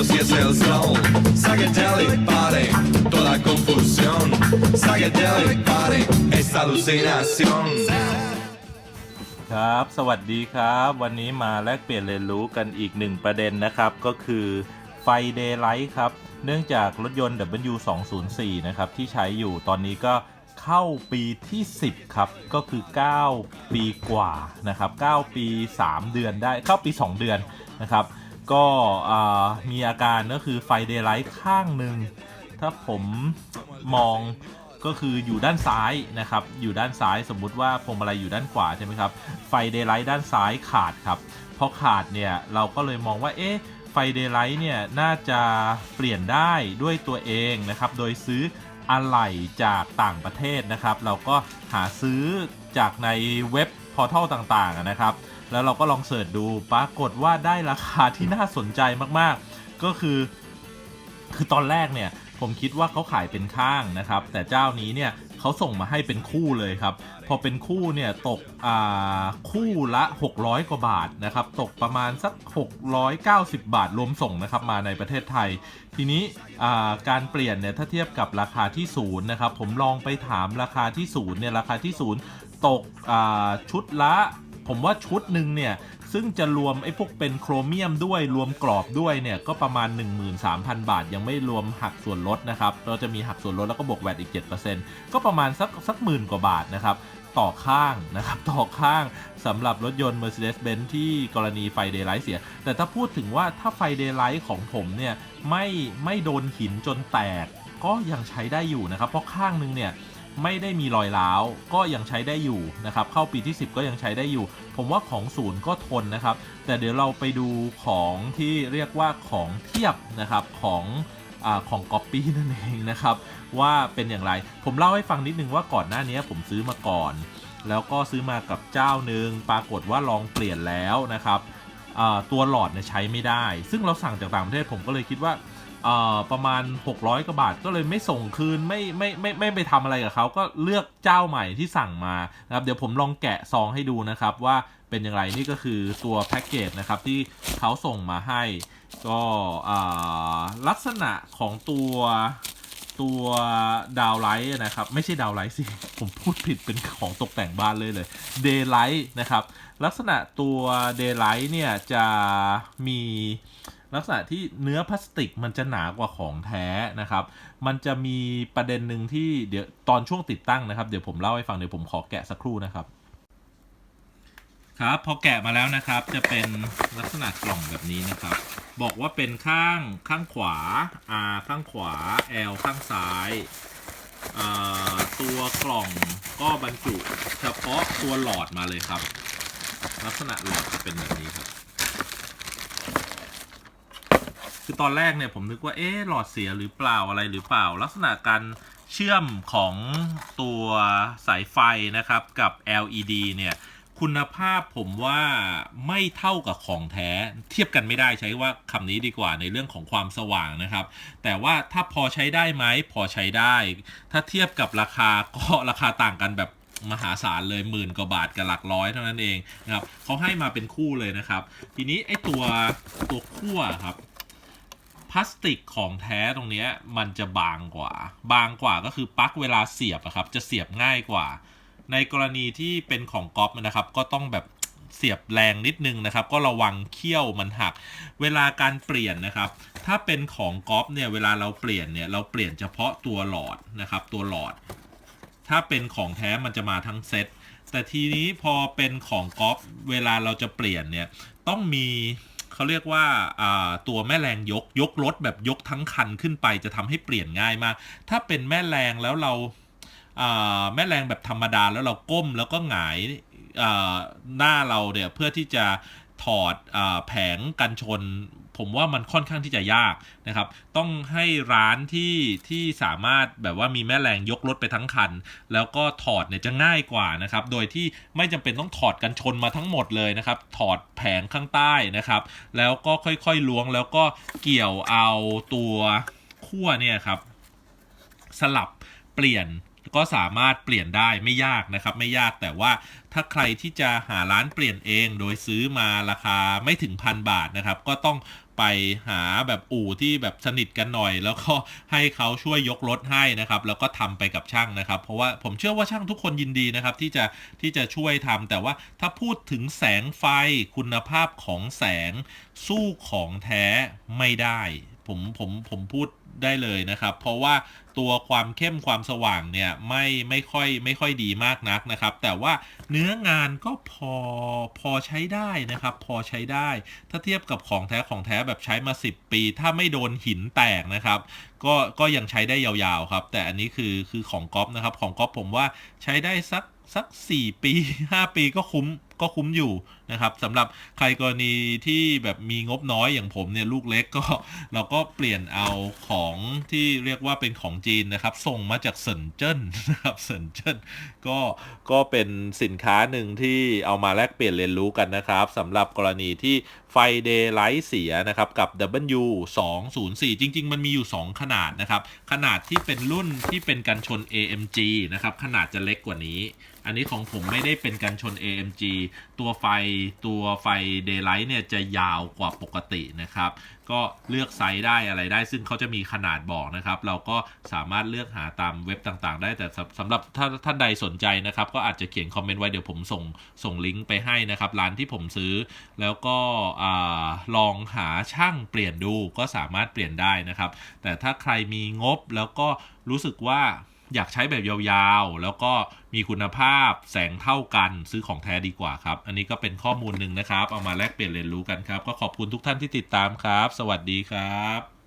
cielo si es el sol. Psychedelic body, toda confusión. Psychedelic body, esta alucinación. ครับ สวัสดีครับ วันนี้มาแลกเปลี่ยนเรียนรู้กันอีกหนึ่งประเด็นนะครับ ก็คือไฟ Daylight ครับ เนื่องจากรถยนต์ W204 นะครับ ที่ใช้อยู่ตอนนี้ก็เข้าปีที่ 10 ครับ ก็คือ 9 ปีกว่านะครับ 9 ปี 3 เดือนได้ เข้าปี 2 เดือนนะครับ ก็มีอาการก็คือไฟ Daylight ข้างหนึ่งถ้าผมมองก็คืออยู่ด้านซ้ายนะครับ อยู่ด้านซ้ายสมมุติว่าพวงมาลัยอยู่ด้านขวาใช่ไหมครับ ไฟเดย์ไลท์ด้านซ้ายขาดครับ พอขาดเนี่ยเราก็เลยมองว่าเอ๊ะไฟเดย์ไลท์เนี่ยน่าจะเปลี่ยนได้ด้วยตัวเองนะครับ โดยซื้ออะไหล่จากต่างประเทศนะครับ เราก็หาซื้อจากในเว็บพอร์ทัลต่างๆนะครับ แล้วเราก็ลองเสิร์ชดูปรากฏว่าได้ราคาที่น่าสนใจมากๆ ก็คือ คือตอนแรกเนี่ยผมคิดว่าเขาขายเป็นข้างนะครับ แต่เจ้านี้เนี่ยเขาส่งมาให้เป็นคู่เลยครับ พอเป็นคู่เนี่ยตกอ่าคู่ละ 600 กว่าบาทนะครับ ตกประมาณสัก 690 บาทรวมส่งนะครับมาในประเทศไทย ทีนี้อ่าการเปลี่ยนเนี่ยถ้าเทียบกับราคาที่ศูนย์นะครับผมลองไปถามราคาที่ศูนย์เนี่ยราคาที่ศูนย์ตกอ่าชุดละ ผมว่าชุดหนึ่งเนี่ย ซึ่งจะรวมไอ้พวกเป็นโครเมียมด้วยรวมกรอบด้วยเนี่ย ก็ประมาณ 13,000 บาท ยังไม่รวมหักส่วนลดนะครับเราจะมีหักส่วนลดแล้วก็บวกแวดอีก 7%ก็ประมาณสักสักหมื่นกว่าบาทนะครับต่อข้างนะครับต่อข้างสำหรับรถยนต์ Mercedes-Benz ที่กรณีไฟเดย์ไลท์เสีย แต่ถ้าพูดถึงว่าถ้าไฟเดย์ไลท์ของผมเนี่ย ไม่ไม่โดนหินจนแตก ก็ยังใช้ได้อยู่นะครับ เพราะข้างหนึงเนี่ย ไม่ได้มีรอยร้าวก็ยังใช้ได้อยู่นะครับเข้าปีที่ 10 ก็ยังใช้ได้อยู่ ผมว่าของศูนย์ก็ทนนะครับ แต่เดี๋ยวเราไปดูของที่เรียกว่าของเทียบนะครับของอของก๊อปปี้นั่นเองนะครับว่าเป็นอย่างไร ผมเล่าให้ฟังนิดนึงว่าก่อนหน้านี้ผมซื้อมาก่อน แล้วก็ซื้อมากับเจ้าหนึ่งปรากฏว่าลองเปลี่ยนแล้วนะครับ ตัวหลอดเนี่ยใช้ไม่ได้ ซึ่งเราสั่งจากต่างประเทศผมก็เลยคิดว่าประมาณ 600กว่าบาทก็เลยไม่ส่งคืนไม่ไม่ไม่ไม่ไปทำอะไรกับเขาก็เลือกเจ้าใหม่ที่สั่งมานะครับเดี๋ยวผมลองแกะซองให้ดูนะครับว่าเป็นอย่างไรนี่ก็คือตัวแพ็กเกจนะครับที่เขาส่งมาให้ ก็ลักษณะของตัว ตัวดาวไลท์นะครับ ไม่ใช่ดาวไลท์สิ ผมพูดผิดเป็นของตกแต่งบ้านเลยเลยเดย์ไลท์นะครับ ลักษณะตัวเดย์ไลท์เนี่ยจะมีลักษณะที่เนื้อพลาสติกมันจะหนากว่าของแท้นะครับ มันจะมีประเด็นหนึ่งที่เดี๋ยวตอนช่วงติดตั้งนะครับ เดี๋ยวผมเล่าให้ฟังเดี๋ยวผมขอแกะสักครู่นะครับ ครับพอแกะมาแล้วนะครับ จะเป็นลักษณะกล่องแบบนี้นะครับ บอกว่าเป็นข้างข้างขวา R ข้างขวา L ข้างซ้ายตัวกล่องก็บรรจุเฉพาะตัวหลอดมาเลยครับ ลักษณะหลอดจะเป็นแบบนี้ครับ คือตอนแรกเนี่ยผมนึกว่าเอ๊ะหลอดเสียหรือเปล่าอะไรหรือเปล่า ลักษณะการเชื่อมของตัวสายไฟนะครับกับ LED เนี่ย คุณภาพผมว่าไม่เท่ากับของแท้ เทียบกันไม่ได้ใช้ว่าคำนี้ดีกว่าในเรื่องของความสว่างนะครับ แต่ว่าถ้าพอใช้ได้ไหมพอใช้ได้ ถ้าเทียบกับราคาก็ราคาต่างกันแบบมหาศาลเลยหมื่นกว่าบาทกับหลักร้อยเท่านั้นเองนะครับเขาให้มาเป็นคู่เลยนะครับ ทีนี้ไอ้ตัวตัวขั้วครับพลาสติกของแท้ตรงนี้มันจะบางกว่า บางกว่าก็คือปลั๊กเวลาเสียบอะครับ จะเสียบง่ายกว่า ในกรณีที่เป็นของก๊อฟนะครับ ก็ต้องแบบเสียบแรงนิดนึงนะครับ ก็ระวังเขี้ยวมันหัก เวลาการเปลี่ยนนะครับ ถ้าเป็นของก๊อฟเนี่ยเวลาเราเปลี่ยนเนี่ยเราเปลี่ยนเฉพาะตัวหลอดนะครับ ตัวหลอด ถ้าเป็นของแท้มันจะมาทั้งเซตแต่ทีนี้พอเป็นของก๊อฟเวลาเราจะเปลี่ยนเนี่ยต้องมีเขาเรียกว่าาตัวแม่แรงยกยกรถแบบยกทั้งคันขึ้นไปจะทำให้เปลี่ยนง่ายมาก ถ้าเป็นแม่แรงแล้วเรา แม่แรงแบบธรรมดาแล้วเราก้มแล้วก็หงายหน้าเราเนี่ยเพื่อที่จะถอดอแผงกันชน ผมว่ามันค่อนข้างที่จะยากนะครับ ต้องให้ร้านที่ที่สามารถแบบว่ามีแม่แรงยกรถไปทั้งคัน แล้วก็ถอดเนี่ยจะง่ายกว่านะครับ โดยที่ไม่จำเป็นต้องถอดกันชนมาทั้งหมดเลยนะครับ ถอดแผงข้างใต้นะครับ แล้วก็ค่อยๆล้วงแล้วก็เกี่ยวเอาตัวขั้วเนี่ยครับ สลับเปลี่ยน ก็สามารถเปลี่ยนได้ไม่ยากนะครับ ไม่ยากแต่ว่าถ้าใครที่จะหาร้านเปลี่ยนเองโดยซื้อมาราคาไม่ถึงพันบาทนะครับ ก็ต้องไปหาแบบอู่ที่แบบสนิทกันหน่อย แล้วก็ให้เขาช่วยยกรถให้นะครับ แล้วก็ทำไปกับช่างนะครับ เพราะว่าผมเชื่อว่าช่างทุกคนยินดีนะครับ ที่จะที่จะช่วยทำแต่ว่าถ้าพูดถึงแสงไฟคุณภาพของแสงสู้ของแท้ไม่ได้ ผมผมผมพูดได้เลยนะครับ เพราะว่าตัวความเข้มความสว่างเนี่ยไม่ไม่ค่อยไม่ค่อยดีมากนักนะครับ แต่ว่าเนื้องานก็พอพอใช้ได้นะครับ พอใช้ได้ ถ้าเทียบกับของแท้ของแท้แบบใช้มา 10 ปี ถ้าไม่โดนหินแตกนะครับ ก็ก็ยังใช้ได้ยาวๆครับ แต่อันนี้คือคือของก๊อฟนะครับ ของก๊อฟผมว่าใช้ได้สักสัก 4 ปี 5 ปีก็คุ้ม ก็คุ้มอยู่นะครับสำหรับใครกรณีที่แบบมีงบน้อยอย่างผมเนี่ยลูกเล็กก็เราก็เปลี่ยนเอาของที่เรียกว่าเป็นของจีนนะครับ ส่งมาจากเซินเจิ้นนะครับเซินเจิ้นก็ก็เป็นสินค้าหนึ่งที่เอามาแลกเปลี่ยนเรียนรู้กันนะครับสำหรับกรณีที่ไฟเดย์ไลท์เสียนะครับกับ W 2 0 4จริง ๆ มันมีอยู่ 2 ขนาดนะครับ ขนาดที่เป็นรุ่นที่เป็นกันชน AMG นะครับ ขนาดจะเล็กกว่านี้ อันนี้ของผมไม่ได้เป็นกันชน AMG ตัวไฟตัวไฟ Daylight เนี่ยจะยาวกว่าปกตินะครับ ก็เลือกไซส์ได้อะไรได้ ซึ่งเขาจะมีขนาดบอกนะครับ เราก็สามารถเลือกหาตามเว็บต่างๆ ได้แต่สำหรับถ้าท่านใดสนใจนะครับ ก็อาจจะเขียนคอมเมนต์ไว้เดี๋ยวผมส่งส่งลิงก์ไปให้นะครับ ร้านที่ผมซื้อ แล้วก็อลองหาช่างเปลี่ยนดูก็สามารถเปลี่ยนได้นะครับ แต่ถ้าใครมีงบแล้วก็รู้สึกว่า อยากใช้แบบยาวๆ แล้วก็มีคุณภาพแสงเท่ากันซื้อของแท้ดีกว่าครับ อันนี้ก็เป็นข้อมูลหนึ่งนะครับ เอามาแลกเปลี่ยนเรียนรู้กันครับ ก็ขอบคุณทุกท่านที่ติดตามครับ สวัสดีครับ